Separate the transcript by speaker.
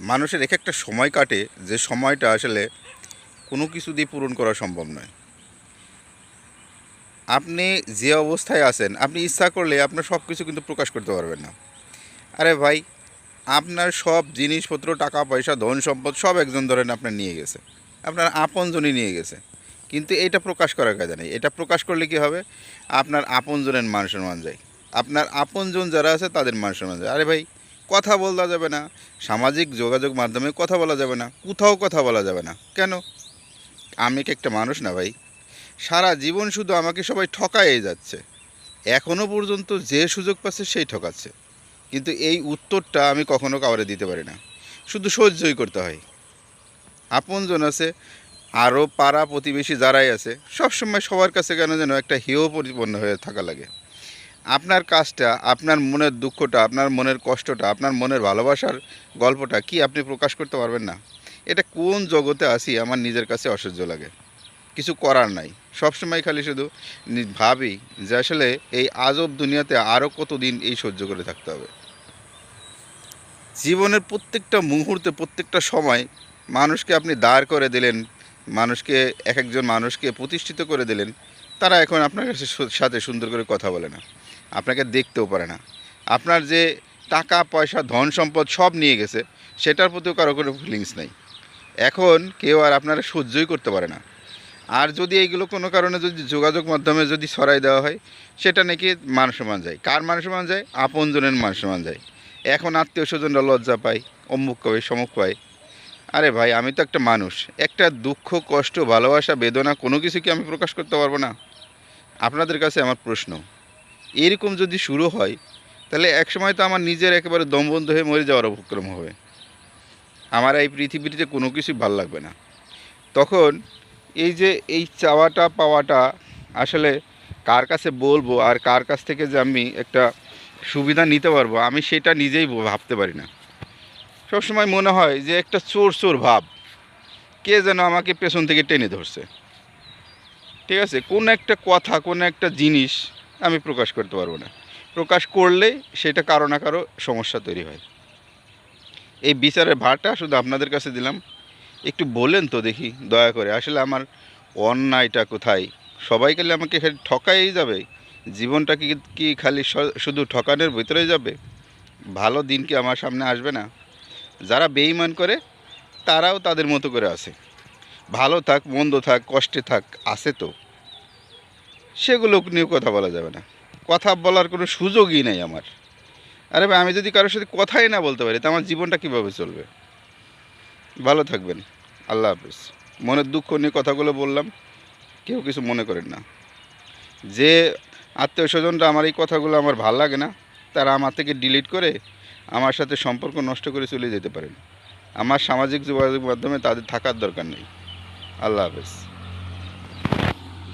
Speaker 1: মানুষের এক একটা সময় কাটে, যে সময়টা আসলে কোনো কিছু দিয়ে পূরণ করা সম্ভব নয়। আপনি যে অবস্থায় আছেন, আপনি ইচ্ছা করলে আপনার সব কিছু কিন্তু প্রকাশ করতে পারবেন না। আরে ভাই, আপনার সব জিনিসপত্র, টাকা, পয়সা, ধন সম্পদ সব একজন ধরেন আপনার নিয়ে গেছে। আপনার আপনজনই নিয়ে গেছে। কিন্তু এটা প্রকাশ করার কাজে নেই। এটা প্রকাশ করলে কি হবে? আপনার আপনজনের মান সম্মান যায়। আপনার আপনজন যারা আছে তাদের মান সম্মান যায়। আরে ভাই কথা বলা যাবে না। সামাজিক যোগাযোগ মাধ্যমে কথা বলা যাবে না। কোথাও কথা বলা যাবে না। কেন? আমি কি একটা মানুষ না ভাই? সারা জীবন শুধু আমাকে সবাই ঠকাই যাচ্ছে। এখনও পর্যন্ত যে সুযোগ পাচ্ছে সেই ঠকাচ্ছে। কিন্তু এই উত্তরটা আমি কখনো কাউরে দিতে পারি না। শুধু সহ্যই করতে হয়। আপনজন আছে, আরও পাড়া প্রতিবেশী যারাই আছে, সবসময় সবার কাছে কেন যেন একটা হেয় পরিপূর্ণ হয়ে থাকা লাগে। আপনার কাজটা, আপনার মনের দুঃখটা, আপনার মনের কষ্টটা, আপনার মনের ভালোবাসার গল্পটা কি আপনি প্রকাশ করতে পারবেন না? এটা কোন জগতে আসি আমার নিজের কাছে অসহ্য লাগে। কিছু করার নাই। সবসময় খালি শুধু ভাবি যে আসলে এই আজব দুনিয়াতে আরও কতদিন এই সহ্য করে থাকতে হবে। জীবনের প্রত্যেকটা মুহূর্তে, প্রত্যেকটা সময় মানুষকে আপনি দাঁড় করে দিলেন, মানুষকে এক একজন মানুষকে প্রতিষ্ঠিত করে দিলেন, তারা এখন আপনার কাছে সাথে সুন্দর করে কথা বলে না। আপনাকে দেখতেও পারে না। আপনার যে টাকা, পয়সা, ধন সম্পদ সব নিয়ে গেছে, সেটার প্রতিও কারও কোনো ফিলিংস নেই। এখন কেউ আর আপনারা সহ্যই করতে পারে না। আর যদি এইগুলো কোনো কারণে যদি যোগাযোগ মাধ্যমে যদি ছড়াই দেওয়া হয়, সেটা নাকি মান সম্মান যায়। কার মান সম্মান যায়? আপনজনের মান সম্মান যায়। এখন আত্মীয় স্বজনরা লজ্জা পায়, অমুক কবে সমুক পায়। আরে ভাই, আমি তো একটা মানুষ। একটা দুঃখ, কষ্ট, ভালোবাসা, বেদনা কোনো কিছু কি আমি প্রকাশ করতে পারব না। আপনাদের কাছে আমার প্রশ্ন। এরকম যদি শুরু হয়, তাহলে একসময় তো আমার নিজের একেবারে দমবন্ধ হয়ে মরে যাওয়ার উপক্রম হবে। আমার এই পৃথিবীতে কোনো কিছুই ভালো লাগবে না। তখন এই যে এই চাওয়াটা পাওয়াটা আসলে কার কাছে বলব আর কার কাছ থেকে যে আমি একটা সুবিধা নিতে পারব, আমি সেটা নিজেই ভাবতে পারি না। সবসময় মনে হয় যে একটা চোর চোর ভাব, কে যেন আমাকে পেছন থেকে টেনে ধরছে। ঠিক আছে? কোন একটা কথা, কোন একটা জিনিস আমি প্রকাশ করতে পারব না। প্রকাশ করলে সেটা কারও না কারও সমস্যা তৈরি হয়। এই বিচারের ভারটা শুধু আপনাদের কাছে দিলাম। একটু বলেন তো দেখি, দয়া করে। আসলে আমার অন্যায়টা কোথায়? সবাই খালি আমাকে খালি ঠকাই যাবে। জীবনটা কি কি খালি শুধু ঠকানোর ভিতরে যাবে? ভালো দিন কি আমার সামনে আসবে না? যারা বেইমান করে, তারাও তাদের মতো করে আছে। ভালো থাক, মন্দ থাক, কষ্টে থাক, আছে তো। সেগুলো নিয়ে কথা বলা যাবে না। কথা বলার কোনো সুযোগই নেই আমার। আরে ভাই, আমি যদি কারোর সাথে কথাই না বলতে পারি, তা আমার জীবনটা কীভাবে চলবে? ভালো থাকবেন। আল্লাহ হাফিজ। মনের দুঃখ নিয়ে কথাগুলো বললাম, কেউ কিছু মনে করেন না। যে আত্মীয় স্বজনরা আমার এই কথাগুলো আমার ভালো লাগে না, তারা আমার থেকে ডিলিট করে আমার সাথে সম্পর্ক নষ্ট করে চলে যেতে পারেন। আমার সামাজিক যোগাযোগ মাধ্যমে তাদের থাকার দরকার নেই। আল্লাহ হাফেজ।